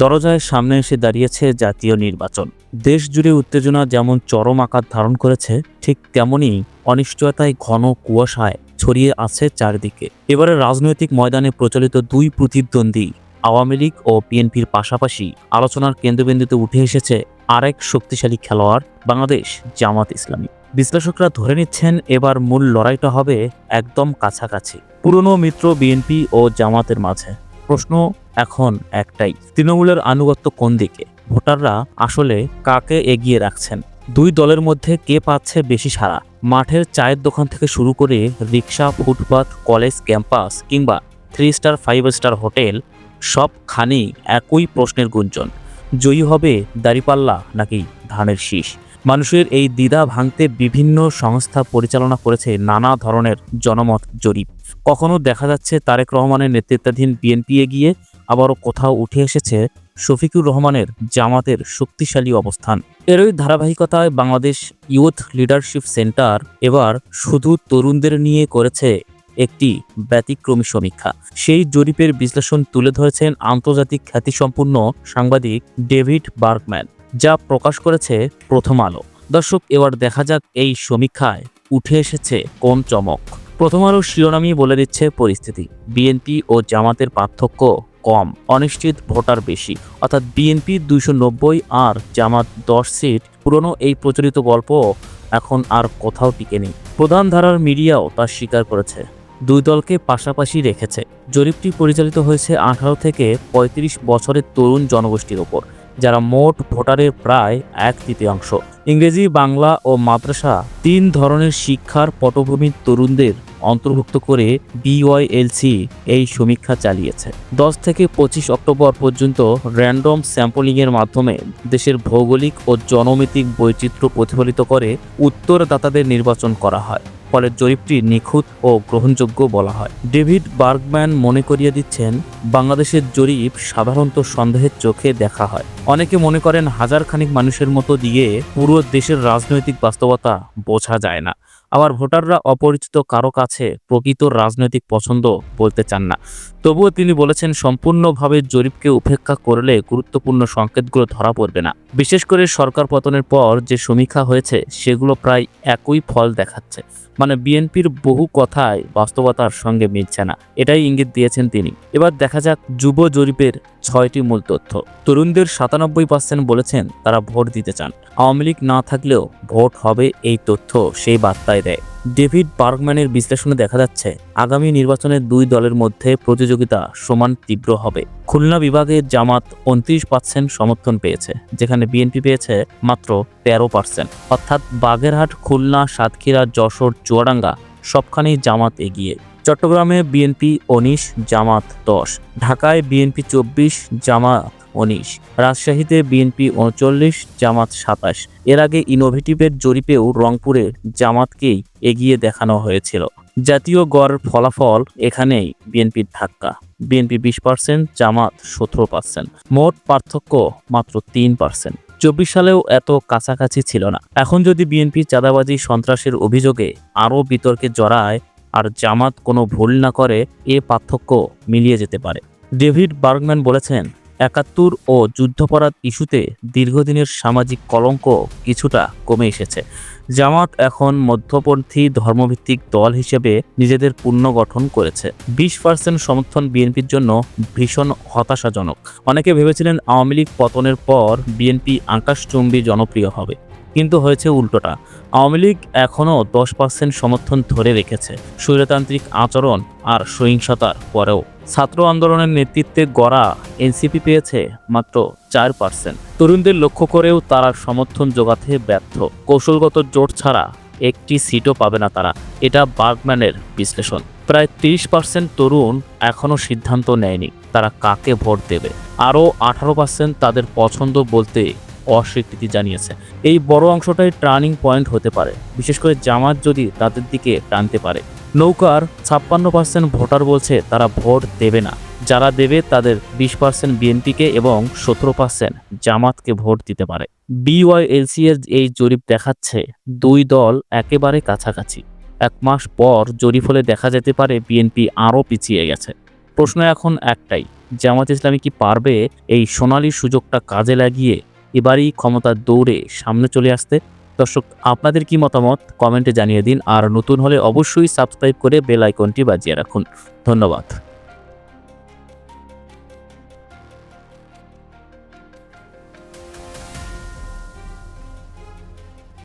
দরজায় সামনে এসে দাঁড়িয়েছে জাতীয় নির্বাচন। দেশ জুড়ে উত্তেজনা যেমন চরম আকার ধারণ করেছে, ঠিক তেমনই অনিশ্চয়তায় ঘন কুয়াশায় ছড়িয়ে আছে চারদিকে। এবারে রাজনৈতিক ময়দানে প্রচলিত দুই প্রতিদ্বন্দ্বী, আওয়ামী লীগ ও বিএনপির পাশাপাশি আলোচনার কেন্দ্রবিন্দুতে উঠে এসেছে আরেক শক্তিশালী খেলোয়াড় বাংলাদেশ, জামাত ইসলামী। বিশ্লেষকরা ধরে নিচ্ছেন এবার মূল লড়াইটা হবে একদম কাছাকাছি। পুরনো মিত্র বিএনপি ও জামাতের মাঝে। প্রশ্ন এখন একটাই, তৃণমূলের আনুগত্য কোন দিকে? ভোটাররা আসলে কাকে এগিয়ে রাখছেন? দুই দলের মধ্যে কে পাচ্ছে বেশি সাড়া? মাঠের চায়ের দোকান থেকে শুরু করে রিক্সা ফুটপাথ কলেজ, ক্যাম্পাস কিংবা three star five star hotel সবখানি একই প্রশ্নের গুঞ্জন। জয়ী হবে দাড়িপাল্লা নাকি ধানের শীষ? মানুষের এই দ্বিধা ভাঙতে বিভিন্ন সংস্থা পরিচালনা করেছে নানা ধরনের জনমত জরিপ। কখনো দেখা যাচ্ছে তারেক রহমানের নেতৃত্বাধীন বিএনপি এগিয়ে আবারও কোথাও উঠে এসেছে শফিকুর রহমানের জামাতের শক্তিশালী অবস্থান। এরই ধারাবাহিকতায় বাংলাদেশ ইউথ লিডারশিপ সেন্টার এবার শুধু তরুণদের নিয়ে করেছে একটি ব্যতিক্রমী সমীক্ষা। সেই জরিপের বিশ্লেষণ তুলে ধরেছেন আন্তর্জাতিক খ্যাতিসম্পন্ন সাংবাদিক ডেভিড বার্গম্যান যা প্রকাশ করেছে প্রথম আলো। দর্শক, এবার দেখা যাক এই সমীক্ষায় উঠে এসেছে কোন চমক। প্রথম আলো শিরোনামই বলে দিচ্ছে পরিস্থিতি। বিএনপি ও জামাতের পার্থক্য কম, অনিশ্চিত ভোটার বেশি। অর্থাৎ বিএনপি দুইশো নব্বই আর জামাত দশ সিট পুরনো এই প্রচলিত গল্প এখন আর কোথাও টিকে নেই। প্রধান ধারার মিডিয়াও তা স্বীকার করেছে। দুই দলকে পাশাপাশি রেখেছে। জরিপটি পরিচালিত হয়েছে আঠারো থেকে ৩৫ বছরের তরুণ জনগোষ্ঠীর ওপর। যারা মোট ভোটারের প্রায় এক তৃতীয়াংশ। ইংরেজি, বাংলা ও মাদ্রাসা তিন ধরনের শিক্ষার পটভূমির তরুণদের অন্তর্ভুক্ত করে বিওয়াইএলসি এই সমীক্ষা চালিয়েছে। দশ থেকে পঁচিশ অক্টোবর পর্যন্ত র্যান্ডম স্যাম্পলিংয়ের মাধ্যমে দেশের ভৌগোলিক ও জনমিতিক বৈচিত্র্য প্রতিফলিত করে উত্তরদাতাদের নির্বাচন করা হয়। ফলে জরিপটি নিখুঁত ও গ্রহণযোগ্য বলা হয়। ডেভিড বার্গম্যান মনে করিয়ে দিচ্ছেন, বাংলাদেশের জরিপ সাধারণত সন্দেহের চোখে দেখা হয়। অনেকে মনে করেন হাজার খানিক মানুষের মতো দিয়ে পুরো দেশের রাজনৈতিক বাস্তবতা বোঝা যায় না। আবার ভোটাররা অপরিচিত কারও কাছে প্রকৃত রাজনৈতিক পছন্দ বলতে চান না। তবুও তিনি বলেছেন, সম্পূর্ণভাবে জরিপকে উপেক্ষা করলে গুরুত্বপূর্ণ সংকেতগুলো ধরা পড়বে না। বিশেষ করে সরকার পতনের পর যে সমীক্ষা হয়েছে, সেগুলো প্রায় একই ফল দেখাচ্ছে। মানে বিএনপির বহু কথাই বাস্তবতার সঙ্গে মিলছে না। এটাই ইঙ্গিত দিয়েছেন তিনি। এবার দেখা যাক যুব জরিপের ছয়টি মূল তথ্য। তরুণদের সাতানব্বই পার্সেন্ট বলেছেন তারা ভোট দিতে চান। আওয়ামী লীগ না থাকলেও ভোট হবে এই তথ্য সেই বার্তায় দেয় ডেভিড বার্গম্যানের বিশ্লেষণে দেখা যাচ্ছে, আগামী নির্বাচনে দুই দলের মধ্যে প্রতিযোগিতা সমান তীব্র হবে। খুলনা বিভাগে জামাত উনত্রিশ পার্সেন্ট সমর্থন পেয়েছে, যেখানে বিএনপি পেয়েছে মাত্র তেরো পার্সেন্ট। অর্থাৎ বাগেরহাট, খুলনা, সাতক্ষীরা, যশোর, চুয়াডাঙ্গা সবখানেই জামাত এগিয়ে। চট্টগ্রামে বিএনপি উনিশ, জামাত দশ। ঢাকায় বিএনপি চব্বিশ, জামাত উনিশ। রাজশাহীতে বিএনপি উনচল্লিশ, জামাত সাতাশ। এর আগে ইনোভেটিভের জরিপেও রংপুরে জামাতকেই এগিয়ে দেখানো হয়েছিল। জাতীয় গড় ফলাফল এখানেই বিএনপির ধাক্কা। বিএনপি বিশ পার্সেন্ট, জামাত সতেরো পার্সেন্ট। মোট পার্থক্য মাত্র তিন পার্সেন্ট। চব্বিশ সালেও এত কাছাকাছি ছিল না। এখন যদি বিএনপি চাঁদাবাজি সন্ত্রাসের অভিযোগে আরও বিতর্কে জড়ায় আর জামাত কোনো ভুল না করে এ পার্থক্য মিলিয়ে যেতে পারে। ডেভিড বার্গম্যান বলেছেন, একাত্তর ও যুদ্ধপরাধ ইস্যুতে দীর্ঘদিনের সামাজিক কলঙ্ক কিছুটা কমে এসেছে। জামাত এখন মধ্যপন্থী ধর্মভিত্তিক দল হিসেবে নিজেদের পুনর্গঠন করেছে। বিশ পার্সেন্ট সমর্থন বিএনপির জন্য ভীষণ হতাশাজনক। অনেকে ভেবেছিলেন আওয়ামী লীগ পতনের পর বিএনপি আকাশচুম্বী জনপ্রিয় হবে। কিন্তু হয়েছে উল্টোটা। আওয়ামী লীগ এখনও দশ পার্সেন্ট সমর্থন ধরে রেখেছে স্বৈরতান্ত্রিক আচরণ আর সহিংসতার পরেও। ছাত্র আন্দোলনের নেতৃত্বে গড়া এনসিপি পেয়েছে মাত্র চার পার্সেন্ট। তরুণদের লক্ষ্য করেও তারা সমর্থন জোগাতে ব্যর্থ। কৌশলগত জোট ছাড়া একটি সিটও পাবে না তারা। এটা বার্গম্যানের বিশ্লেষণ। প্রায় তিরিশ পার্সেন্ট তরুণ এখনও সিদ্ধান্ত নেয়নি তারা কাকে ভোট দেবে। আরও আঠারো পার্সেন্ট তাদের পছন্দ বলতে অস্বীকৃতি জানিয়েছে। এই বড় অংশটাই টার্নিং পয়েন্ট হতে পারে। বিশেষ করে জামাত যদি তাদের দিকে টানতে পারে। নৌকার ছাপ্পান্ন পার্সেন্ট ভোটার বলছে তারা ভোট দেবে না। যারা দেবে তাদের বিশ পার্সেন্ট বিএনপিকে এবং সতেরো পার্সেন্ট জামাতকে ভোট দিতে পারে। বিওয়াইএলসি এর এই জরিপ দেখাচ্ছে দুই দল একেবারে কাছাকাছি। এক মাস পর জরিপ হলে দেখা যেতে পারে বিএনপি আরও পিছিয়ে গেছে। প্রশ্ন এখন একটাই, জামাত ইসলামী কি পারবে এই সোনালি সুযোগটা কাজে লাগিয়ে এবারই ক্ষমতার দৌড়ে সামনে চলে আসতে। দর্শক, আপনাদের কি মতামত? কমেন্টে জানিয়ে দিন। আর নতুন হলে অবশ্যই সাবস্ক্রাইব করে বেল আইকনটি বাজিয়ে রাখুন। ধন্যবাদ।